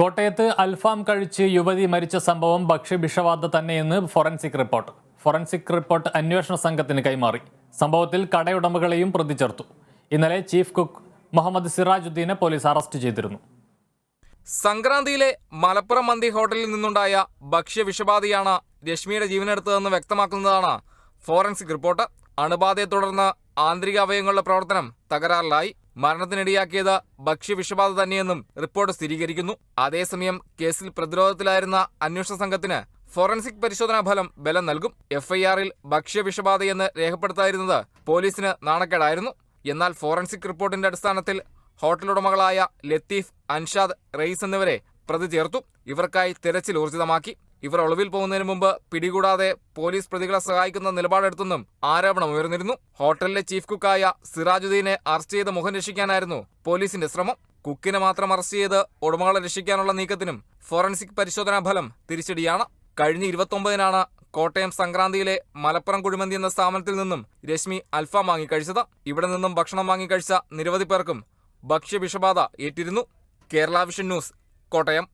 കോട്ടയത്ത് അൽഫാം കഴിച്ച് യുവതി മരിച്ച സംഭവം ഭക്ഷ്യവിഷവാദ തന്നെയെന്ന് ഫോറൻസിക് റിപ്പോർട്ട്. ഫോറൻസിക് റിപ്പോർട്ട് അന്വേഷണ സംഘത്തിന് കൈമാറി. സംഭവത്തിൽ കടയുടമകളെയും പ്രതി ചേർത്തു ഇന്നലെ ചീഫ് കുക്ക് മുഹമ്മദ് സിറാജുദ്ദീനെ പോലീസ് അറസ്റ്റ് ചെയ്തിരുന്നു. സംക്രാന്തിയിലെ മലപ്പുറം മന്തി ഹോട്ടലിൽ നിന്നുണ്ടായ ഭക്ഷ്യവിഷബാധയാണ് രശ്മിയുടെ ജീവനെടുത്തതെന്ന് വ്യക്തമാക്കുന്നതാണ് ഫോറൻസിക് റിപ്പോർട്ട്. അണുബാധയെ തുടർന്ന് ആന്തരിക അവയവങ്ങളുടെ പ്രവർത്തനം തകരാറിലായി. മരണത്തിനിടയാക്കിയത് ഭക്ഷ്യവിഷബാധ തന്നെയെന്നും റിപ്പോർട്ട് സ്ഥിരീകരിക്കുന്നു. അതേസമയം കേസിൽ പ്രതിരോധത്തിലായിരുന്ന അന്വേഷണ സംഘത്തിന് ഫോറൻസിക് പരിശോധനാ ഫലം ബലം നൽകും. എഫ്ഐആറിൽ ഭക്ഷ്യവിഷബാധയെന്ന് രേഖപ്പെടുത്താതിരുന്നത് പോലീസിന് നാണക്കേടായിരുന്നു. എന്നാൽ ഫോറൻസിക് റിപ്പോർട്ടിന്റെ അടിസ്ഥാനത്തിൽ ഹോട്ടലുടമകളായ ലത്തീഫ് അൻഷാദ് റെയ്സ് എന്നിവരെ പ്രതി ചേർത്തു. ഇവർക്കായി തിരച്ചിൽ ഊർജിതമാക്കി. ഇവർ ഒളിവിൽ പോകുന്നതിന് മുമ്പ് പിടികൂടാതെ പോലീസ് പ്രതികളെ സഹായിക്കുന്ന നിലപാടെടുത്തെന്നും ആരോപണം ഉയർന്നിരുന്നു. ഹോട്ടലിലെ ചീഫ് കുക്കായ സിറാജുദ്ദീനെ അറസ്റ്റ് ചെയ്ത് മുഖം രക്ഷിക്കാനായിരുന്നു പോലീസിന്റെ ശ്രമം. കുക്കിനെ മാത്രം അറസ്റ്റ് ചെയ്ത് ഉടമകളെ രക്ഷിക്കാനുള്ള നീക്കത്തിനും ഫോറൻസിക് പരിശോധനാ ഫലം തിരിച്ചടിയാണ്. കഴിഞ്ഞ ഇരുപത്തൊമ്പതിനാണ് കോട്ടയം സംക്രാന്തിയിലെ മലപ്പുറം കുഴിമന്തി എന്ന സ്ഥാപനത്തിൽ നിന്നും രശ്മി അൽഫാം വാങ്ങി കഴിച്ചത്. ഇവിടെ നിന്നും ഭക്ഷണം വാങ്ങി കഴിച്ച നിരവധി പേർക്കും ഭക്ഷ്യവിഷബാധ ഏറ്റിരുന്നു. Kerala vision news Kottayam.